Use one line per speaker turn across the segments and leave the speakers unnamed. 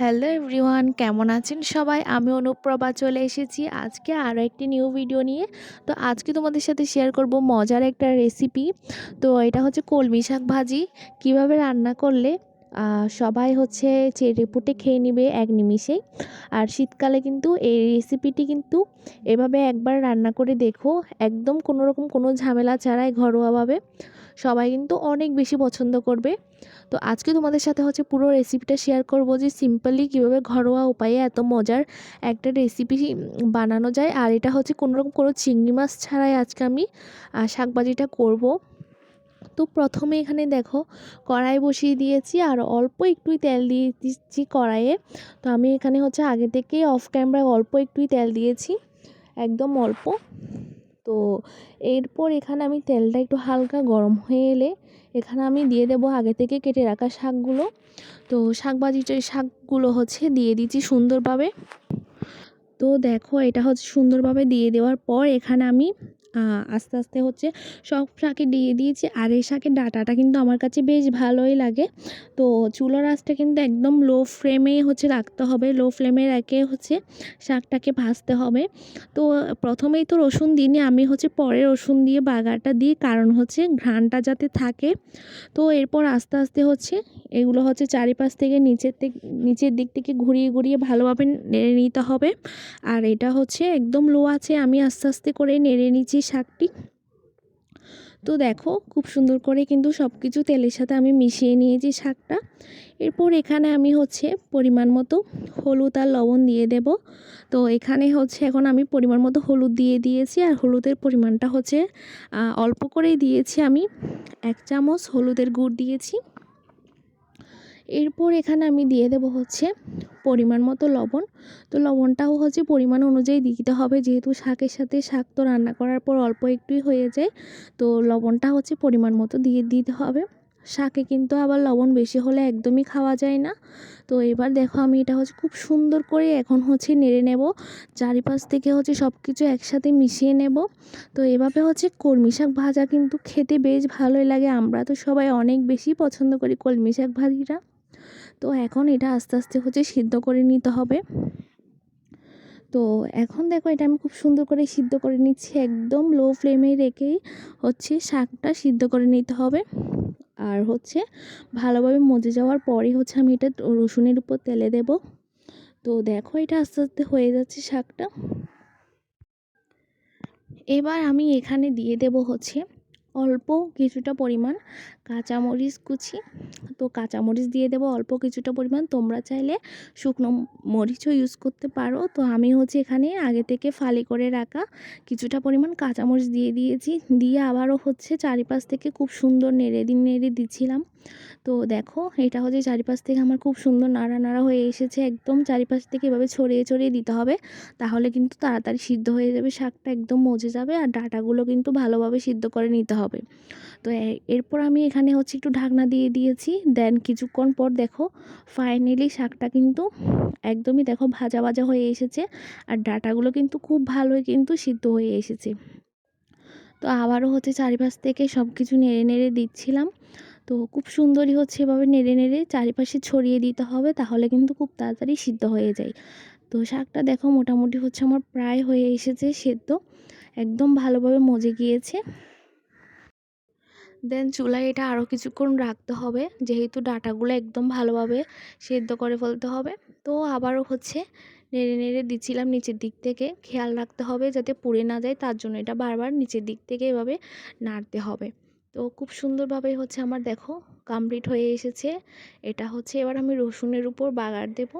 Hello everyone, কেমন আছেন সবাই? আমি অনুপ্রভা চলে এসেছি আজকে আরও একটি নিউ ভিডিও নিয়ে। তো আজকে তোমাদের সাথে শেয়ার করব মজার একটা রেসিপি তো এটা হচ্ছে কলমি শাক ভাজি। কীভাবে রান্না করলে সবাই হচ্ছে চেটে পুটে খেয়ে নিবে এক নিমিষেই আর শীতকালে কিন্তু এই রেসিপিটি কিন্তু এভাবে একবার রান্না করে দেখো, একদম কোনো রকম কোনো ঝামেলা ছাড়াই ঘরোয়াভাবে। সবাই কিন্তু অনেক বেশি পছন্দ করবে। তো আজকে তোমাদের সাথে হচ্ছে পুরো রেসিপিটা শেয়ার করব যে সিম্পলি কীভাবে ঘরোয়া উপায়ে এত মজার একটা রেসিপি বানানো যায়। আর এটা হচ্ছে কোনোরকম কোনো চিংড়ি মাছ ছাড়াই আজকে আমি শাকবাজিটা করব। তো প্রথমে এখানে দেখো কড়াই বসিয়ে দিয়েছি আর অল্প একটুই তেল দিয়ে দিচ্ছি কড়াইয়ে। তো আমি এখানে হচ্ছে আগে থেকেই অফ ক্যামেরায় অল্প একটুই তেল দিয়েছি, একদম অল্প। তো এরপর এখানে আমি তেলটা একটু হালকা গরম হয়ে এলে এখানে আমি দিয়ে দেব আগে থেকে কেটে রাখা শাকগুলো। তো শাক ভাজিটা শাকগুলো হচ্ছে দিয়ে দিচ্ছি সুন্দরভাবে। তো দেখো এটা হচ্ছে সুন্দরভাবে দিয়ে দেওয়ার পর এখানে আমি আস্তে আস্তে হচ্ছে সব শাকে দিয়ে দিয়েছি। আর এই শাকের ডাটাটা কিন্তু আমার কাছে বেশ ভালোই লাগে। তো চুলোর আঁচটা কিন্তু একদম লো ফ্লেমে হচ্ছে রাখতে হবে। লো ফ্লেমে রেখে হচ্ছে শাকটাকে ভাজতে হবে। তো প্রথমেই তো রসুন দিইনি, আমি হচ্ছে পরে রসুন দিয়ে বাগারটা দিই। কারণ হচ্ছে ঘ্রাণটা যাতে থাকে। তো এরপর আস্তে আস্তে হচ্ছে এগুলো হচ্ছে চারিপাশ থেকে নিচের থেকে নিচের দিক থেকে ঘুরিয়ে ঘুরিয়ে ভালোভাবে নেড়ে নিতে হবে। আর এটা হচ্ছে একদম লো আছে আমি আস্তে আস্তে করে নেড়ে নিচ্ছি। শাকটি। তো দেখো, খুব সুন্দর করে কিন্তু সব কিছু তেলের সাথে আমি মিশিয়ে নিয়েছি শাকটা। এরপর এখানে আমি হচ্ছে পরিমাণ মতো হলুদ আর লবণ দিয়ে দেব। তো এখানে হচ্ছে এখন আমি পরিমাণ মতো হলুদ দিয়ে দিয়েছি আর হলুদের পরিমাণটা হচ্ছে অল্প করেই দিয়েছি আমি। এক চামচ হলুদের গুড় দিয়েছি। এরপর এখানে আমি দিয়ে দেব হচ্ছে পরিমাণ মতো লবণ। তো লবণটাও হচ্ছে পরিমাণ অনুযায়ী দিতে হবে। যেহেতু শাকের সাথে শাক তো রান্না করার পর অল্প একটুই হয়ে যায়, তো লবণটা হচ্ছে পরিমাণ মতো দিয়ে দিতে হবে। শাকে কিন্তু আবার লবণ বেশি হলে একদমই খাওয়া যায় না। তো এবার দেখো আমি এটা হচ্ছে খুব সুন্দর করে এখন হচ্ছে নেড়ে নেব। চারিপাশ থেকে হচ্ছে সব কিছু একসাথে মিশিয়ে নেব। তো এভাবে হচ্ছে কলমি শাক ভাজা কিন্তু খেতে বেশ ভালোই লাগে। আমরা তো সবাই অনেক বেশি পছন্দ করি কলমি শাক ভাজিটা। তো এখন এটা আস্তে আস্তে হচ্ছে সিদ্ধ করে নিতে হবে। তো এখন দেখো এটা আমি খুব সুন্দর করে সিদ্ধ করে নিচ্ছি, একদম লো ফ্লেমে রেখেই হচ্ছে শাকটা সিদ্ধ করে নিতে হবে। আর হচ্ছে ভালোভাবে মজে যাওয়ার পরে হচ্ছে আমি এটা রসুনের উপর তেলে দেব। তো দেখো এটা আস্তে আস্তে হয়ে যাচ্ছে শাকটা। এবার আমি এখানে দিয়ে দেব হচ্ছে অল্প কিছুটা পরিমাণ কাঁচামরিচ কুচি। তো কাঁচামরিচ দিয়ে দেবো অল্প কিছুটা পরিমাণ। তোমরা চাইলে শুকনো মরিচও ইউজ করতে পারো। তো আমি হচ্ছে এখানে আগে থেকে ফালি করে রাখা কিছুটা পরিমাণ কাঁচামরিচ দিয়ে দিয়েছি। দিয়ে আবারও হচ্ছে চারিপাশ থেকে খুব সুন্দর নেড়ে দিন নেড়ে দিচ্ছিলাম। তো দেখো, এটা হচ্ছে চারিপাশ থেকে আমার খুব সুন্দর নাড়া নাড়া হয়ে এসেছে। একদম চারিপাশ থেকে এভাবে ছড়িয়ে ছড়িয়ে দিতে হবে। তাহলে কিন্তু তাড়াতাড়ি সিদ্ধ হয়ে যাবে, শাকটা একদম মজে যাবে। আর ডাটাগুলো কিন্তু ভালোভাবে সিদ্ধ করে নিতে হবে তো এরপর আমি এখানে হচ্ছে একটু ঢাকনা দিয়ে দিয়েছি। দেন কিছুক্ষণ পর দেখো ফাইনালি শাকটা কিন্তু একদমই দেখো ভাজা ভাজা হয়ে এসেছে আর ডাটাগুলো কিন্তু খুব ভালোই কিন্তু সিদ্ধ হয়ে এসেছে। তো আবারও হচ্ছে চারিপাশ থেকে সব কিছু নেড়ে নেড়ে দিচ্ছিলাম। তো খুব সুন্দরই হচ্ছে এভাবে নেড়ে নেড়ে চারিপাশে ছড়িয়ে দিতে হবে তাহলে কিন্তু খুব তাড়াতাড়ি সিদ্ধ হয়ে যায়। তো শাকটা দেখো মোটামুটি হচ্ছে আমার প্রায় হয়ে এসেছে সেদ্ধ। একদম ভালোভাবে মজে গিয়েছে। দেন চুলায় এটা আরও কিছুক্ষণ রাখতে হবে। যেহেতু ডাটাগুলো একদম ভালোভাবে সেদ্ধ করে ফেলতে হবে। তো আবারও হচ্ছে নেড়ে নেড়ে দিচ্ছিলাম নিচের দিক থেকে। খেয়াল রাখতে হবে যাতে পুড়ে না যায়, তার জন্য এটা বারবার নিচের দিক থেকে এভাবে নাড়তে হবে। তো খুব সুন্দরভাবে হচ্ছে আমার দেখো কমপ্লিট হয়ে এসেছে। এটা হচ্ছে এবার আমি রসুনের উপর বাগার দেব।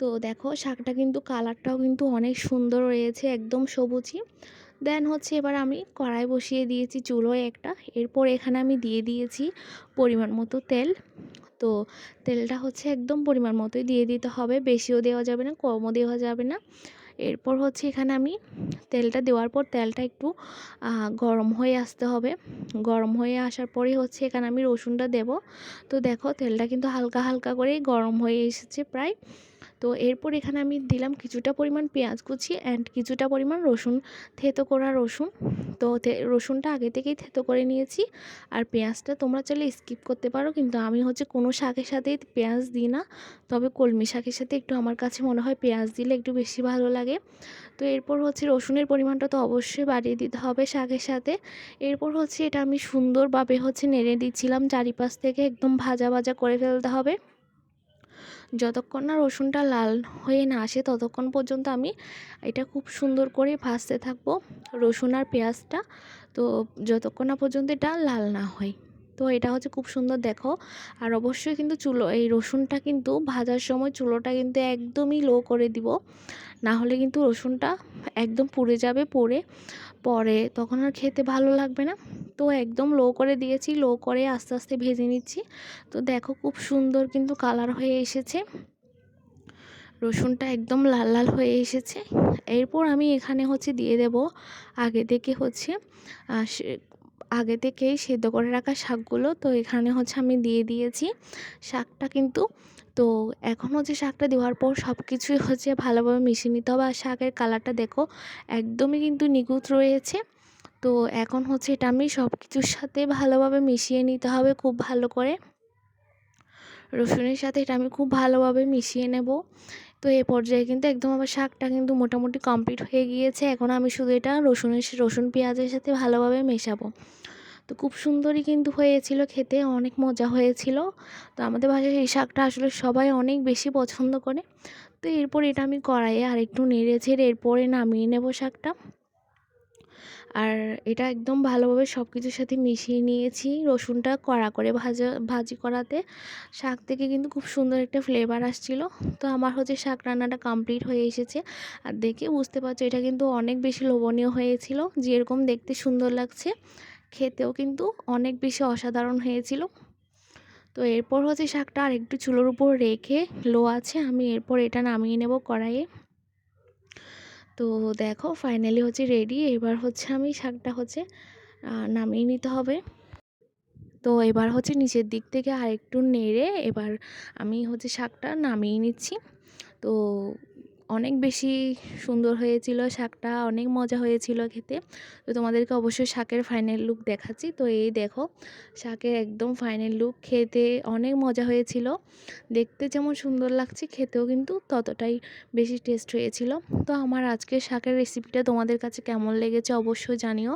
তো দেখো শাকটা কিন্তু কালারটাও কিন্তু অনেক সুন্দর রয়েছে একদম সবুজই। দেন হচ্ছে এবার আমি কড়াই বসিয়ে দিয়েছি চুলোয় একটা। এরপর এখানে আমি দিয়ে দিয়েছি পরিমাণ মতো তেল। তো তেলটা হচ্ছে একদম পরিমাণ মতোই দিয়ে দিতে হবে, বেশিও দেওয়া যাবে না, কমও দেওয়া যাবে না। এরপর হচ্ছে এখানে আমি তেলটা দেওয়ার পর তেলটা একটু গরম হয়ে আসতে হবে। গরম হয়ে আসার পরে হচ্ছে এখানে আমি রসুনটা দেব। তো দেখো তেলটা কিন্তু হালকা হালকা করেই গরম হয়ে এসেছে প্রায়। তো এরপর এখানে আমি দিলাম কিছুটা পরিমাণ পেঁয়াজ কুচি অ্যান্ড কিছুটা পরিমাণ রসুন, থেতো করা রসুন। তো রসুনটা আগে থেকেই থেতো করে নিয়েছি। আর পেঁয়াজটা তোমরা চাইলে স্কিপ করতে পারো, কিন্তু আমি হচ্ছে কোনো শাকের সাথেই পেঁয়াজ দিই না। তবে কলমি শাকের সাথে একটু আমার কাছে মনে হয় পেঁয়াজ দিলে একটু বেশি ভালো লাগে। তো এরপর হচ্ছে রসুনের পরিমাণটা তো অবশ্যই বাড়িয়ে দিতে হবে শাকের সাথে। এরপর হচ্ছে এটা আমি সুন্দরভাবে হচ্ছে নেড়ে দিচ্ছিলাম, চারিপাশ থেকে একদম ভাজা ভাজা করে ফেলতে হবে। যতক্ষণ না রসুনটা লাল হয়ে না আসে ততক্ষণ পর্যন্ত আমি এটা খুব সুন্দর করে ভাজতে থাকব রসুন আর পেঁয়াজটা। তো যতক্ষণ না পর্যন্ত এটা লাল না হয়। তো এটা হচ্ছে খুব সুন্দর দেখো। আর অবশ্যই কিন্তু চুলো, এই রসুনটা কিন্তু ভাজার সময় চুলোটা কিন্তু একদমই লো করে দিব। না হলে কিন্তু রসুনটা একদম পুড়ে যাবে পুড়ে পরে তখন আর খেতে ভালো লাগবে না। তো একদম লো করে দিয়েছি লো করে আস্তে আস্তে ভেজে নিচ্ছি। তো দেখো খুব সুন্দর কিন্তু কালার হয়ে এসেছে। রসুনটা একদম লাল লাল হয়ে এসেছে। এরপর আমি এখানে হচ্ছে দিয়ে দেব, আগে থেকে হচ্ছে আগে থেকেই সেদ্ধ করে রাখা শাকগুলো, তো এখানে হচ্ছে আমি দিয়ে দিয়েছি শাকটা কিন্তু। তো এখন হচ্ছে শাকটা দেওয়ার পর সব কিছুই হচ্ছে ভালোভাবে মিশিয়ে নিতে হবে। আর শাকের কালারটা দেখো, একদমই কিন্তু নিখুঁত রয়েছে। তো এখন হচ্ছে এটা আমি সব কিছুর সাথে ভালোভাবে মিশিয়ে নিতে হবে খুব ভালো করে। রসুনের সাথে এটা আমি খুব ভালোভাবে মিশিয়ে নেব। তো এই পর্যায়ে কিন্তু একদম আমার শাকটা কিন্তু মোটামুটি কমপ্লিট হয়ে গিয়েছে। এখন আমি শুধু এটা রসুনের রসুন পেঁয়াজের সাথে ভালোভাবে মেশাবো। তো খুব সুন্দরই কিন্তু হয়েছিল খেতে, অনেক মজা হয়েছিল। তো আমাদের বাসায় এই শাকটা আসলে সবাই অনেক বেশি পছন্দ করে। তো এরপর এটা আমি কড়াইয়ে আর একটু নেড়ে ছেড়ে এরপরে নামিয়ে নেব শাকটা। আর এটা একদম ভালোভাবে সব কিছুর সাথে মিশিয়ে নিয়েছি। রসুনটা কড়া করে ভাজা, ভাজি করাতে। শাক থেকে কিন্তু খুব সুন্দর একটা ফ্লেভার আসছিল। তো আমার হচ্ছে শাক রান্নাটা কমপ্লিট হয়ে এসেছে। আর দেখে বুঝতে পারছ, এটা কিন্তু অনেক বেশি লোভনীয় হয়েছিল। যেরকম দেখতে সুন্দর লাগছে, খেতেও কিন্তু অনেক বেশি অসাধারণ হয়েছিল। তো এরপর হচ্ছে শাকটা আর একটু চুলোর উপর রেখে, লো আছে, আমি এরপর এটা নামিয়ে নেব কড়াইয়ে। তো দেখো ফাইনালি হচ্ছে রেডি এবার হচ্ছে আমি শাকটা হচ্ছে নামিয়ে নিতে হবে। তো এবার হচ্ছে নিচের দিক থেকে আর একটু নেড়ে এবার আমি হচ্ছে শাকটা নামিয়ে নিচ্ছি। তো অনেক বেশি সুন্দর হয়েছিল শাকটা, অনেক মজা হয়েছিল খেতে। তো তোমাদেরকে অবশ্যই শাকের ফাইনাল লুক দেখাচ্ছি। তো এই দেখো, শাকের একদম ফাইনাল লুক খেতে অনেক মজা হয়েছিল। দেখতে যেমন সুন্দর লাগছে, খেতেও কিন্তু ততটাই বেশি টেস্ট হয়েছিল। তো আমার আজকের শাকের রেসিপিটা তোমাদের কাছে কেমন লেগেছে অবশ্যই জানিও।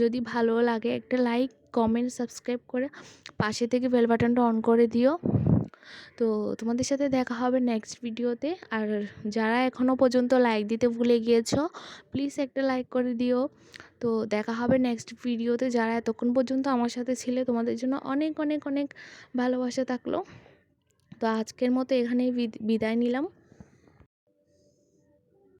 যদি ভালো লাগে একটা লাইক কমেন্ট সাবস্ক্রাইব করে পাশে থেকে বেল বাটনটা অন করে দিও। তো তোমাদের সাথে দেখা হবে নেক্সট ভিডিওতে আর যারা এখনও পর্যন্ত লাইক দিতে ভুলে গিয়েছো প্লিজ একটা লাইক করে দিও। তো দেখা হবে নেক্সট ভিডিওতে যারা এতক্ষণ পর্যন্ত আমার সাথে ছিলে, তোমাদের জন্য অনেক অনেক অনেক ভালোবাসা থাকল। তো আজকের মতো এখানেই বিদ- বিদায় নিলাম।